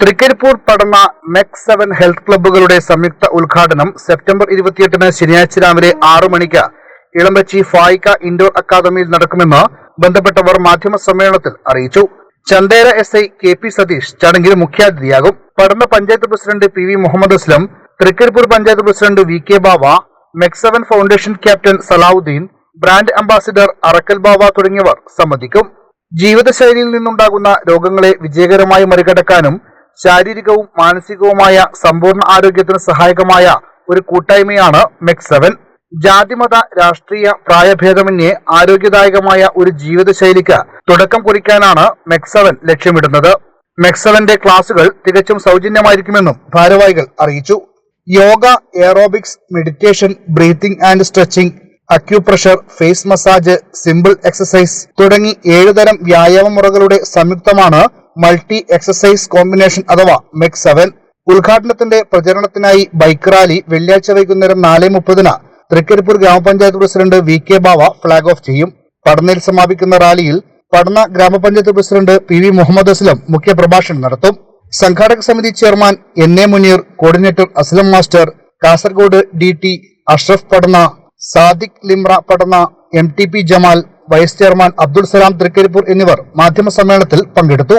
Trikaripur Padanna MEC seven health ക്ലബ്ബുകളുടെ സംയുക്ത ഉദ്ഘാടനം September ഇരുപത്തിയെട്ടിന് ശനിയാഴ്ച രാവിലെ ആറു മണിക്ക് ഇളമ്പച്ചി ഫായിക്ക ഇൻഡോർ അക്കാദമിയിൽ നടക്കുമെന്ന് ബന്ധപ്പെട്ടവർ മാധ്യമ സമ്മേളനത്തിൽ അറിയിച്ചു. Chandera S I K P Satheesh ചടങ്ങിൽ മുഖ്യാതിഥിയാകും. Padanna panchayat president P V Muhammad Aslam Trikaripur panchayat president V K Bava MEC seven foundation captain Salahuddin brand ambassador Arakkal Bava തുടങ്ങിയവർ സംബന്ധിക്കും. ജീവിതശൈലിയിൽ നിന്നുണ്ടാകുന്ന രോഗങ്ങളെ വിജയകരമായി മറികടക്കാനും ശാരീരികവും മാനസികവുമായ സമ്പൂർണ ആരോഗ്യത്തിന് സഹായകമായ ഒരു കൂട്ടായ്മയാണ് മെക് സെവൻ ജാതിമത രാഷ്ട്രീയ പ്രായഭേദമന്യേ ആരോഗ്യദായകമായ ഒരു ജീവിതശൈലിക്ക് തുടക്കം കുറിക്കാനാണ് മെക്സവൻ ലക്ഷ്യമിടുന്നത്. മെക്സവന്റെ ക്ലാസുകൾ തികച്ചും സൗജന്യമായിരിക്കുമെന്നും ഭാരവാഹികൾ അറിയിച്ചു. Yoga aerobics meditation breathing and stretching acupressure face massage simple exercise തുടങ്ങി ഏഴുതരം വ്യായാമ മുറകളുടെ സംയുക്തമാണ് മൾട്ടി എക്സസൈസ് കോമ്പിനേഷൻ അഥവാ മെക് സെവൻ ഉദ്ഘാടനത്തിന്റെ പ്രചരണത്തിനായി ബൈക്ക് റാലി വെള്ളിയാഴ്ച വൈകുന്നേരം നാല് മുപ്പതിന് Trikaripur gramapanchayat president V K Bava flag off ചെയ്യും. പടന്നയിൽ സമാപിക്കുന്ന റാലിയിൽ Padanna gramapanchayat president P V Muhammad Aslam മുഖ്യപ്രഭാഷണം നടത്തും. സംഘാടക സമിതി chairman N A Muneer coordinator Aslam master Kasaragod D T Ashraf Padanna Sadiq Limra Padanna M T P Jamal vice chairman Abdul Salam Thrikkaripur എന്നിവർ മാധ്യമ സമ്മേളനത്തിൽ പങ്കെടുത്തു.